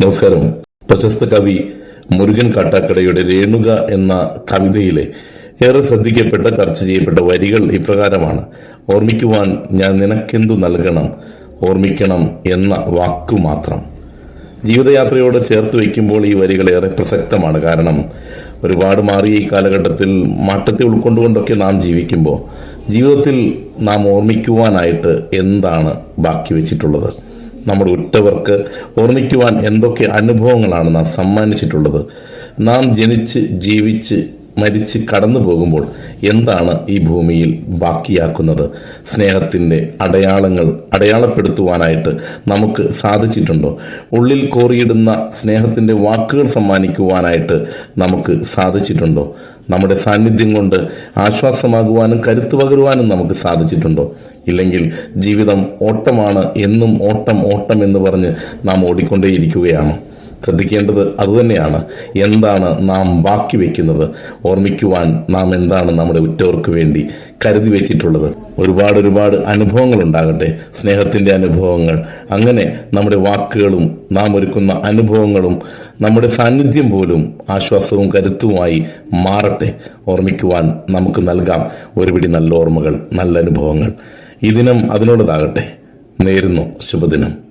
നമസ്കാരം. പ്രശസ്ത കവി മുരുകൻ കാട്ടാക്കടയുടെ രേണുക എന്ന കവിതയിലെ ഏറെ ശ്രദ്ധിക്കപ്പെട്ട ചർച്ച ചെയ്യപ്പെട്ട വരികൾ ഇപ്രകാരമാണ്. ഓർമ്മിക്കുവാൻ ഞാൻ നിനക്കെന്തു നൽകണം? ഓർമ്മിക്കണം എന്ന വാക്കു മാത്രം. ജീവിതയാത്രയോട് ചേർത്ത് വയ്ക്കുമ്പോൾ ഈ വരികൾ ഏറെ പ്രസക്തമാണ്. കാരണം ഒരുപാട് മാറിയ ഈ കാലഘട്ടത്തിൽ മാറ്റത്തെ ഉൾക്കൊണ്ടുകൊണ്ടൊക്കെ നാം ജീവിക്കുമ്പോൾ ജീവിതത്തിൽ നാം ഓർമ്മിക്കുവാനായിട്ട് എന്താണ് ബാക്കി വെച്ചിട്ടുള്ളത്? നമ്മുടെ ഉറ്റവർക്ക് ഓർമ്മിക്കുവാൻ എന്തൊക്കെ അനുഭവങ്ങളാണ് നാം സമ്മാനിച്ചിട്ടുള്ളത്? നാം ജനിച്ച് ജീവിച്ച് മരിച്ച് കടന്നു പോകുമ്പോൾ എന്താണ് ഈ ഭൂമിയിൽ ബാക്കിയാക്കുന്നത്? സ്നേഹത്തിന്റെ അടയാളങ്ങൾ അടയാളപ്പെടുത്തുവാനായിട്ട് നമുക്ക് സാധിച്ചിട്ടുണ്ടോ? ഉള്ളിൽ കോറിയിടുന്ന സ്നേഹത്തിന്റെ വാക്കുകൾ സമ്മാനിക്കുവാനായിട്ട് നമുക്ക് സാധിച്ചിട്ടുണ്ടോ? നമ്മുടെ സാന്നിധ്യം കൊണ്ട് ആശ്വാസമാകുവാനും കരുത്തു പകരുവാനും നമുക്ക് സാധിച്ചിട്ടുണ്ടോ? ഇല്ലെങ്കിൽ ജീവിതം ഓട്ടമാണ് എന്നും ഓട്ടം ഓട്ടം എന്ന് പറഞ്ഞ് നാം ഓടിക്കൊണ്ടേയിരിക്കുകയാണോ? ശ്രദ്ധിക്കേണ്ടത് അതുതന്നെയാണ്. എന്താണ് നാം ബാക്കി വെക്കുന്നത്? ഓർമ്മിക്കുവാൻ നാം എന്താണ് നമ്മുടെ ഉറ്റവർക്ക് വേണ്ടി കരുതി വെച്ചിട്ടുള്ളത്? ഒരുപാട് ഒരുപാട് അനുഭവങ്ങൾ ഉണ്ടാകട്ടെ. സ്നേഹത്തിന്റെ അനുഭവങ്ങൾ. അങ്ങനെ നമ്മുടെ വാക്കുകളും നാം ഒരുക്കുന്ന അനുഭവങ്ങളും നമ്മുടെ സാന്നിധ്യം പോലും ആശ്വാസവും കരുത്തുമായി മാറട്ടെ. ഓർമ്മിക്കുവാൻ നമുക്ക് നൽകാം ഒരുപിടി നല്ല ഓർമ്മകൾ നല്ല അനുഭവങ്ങൾ. ഈ ദിനം അതിനോടതാകട്ടെ. നേരുന്നു ശുഭദിനം.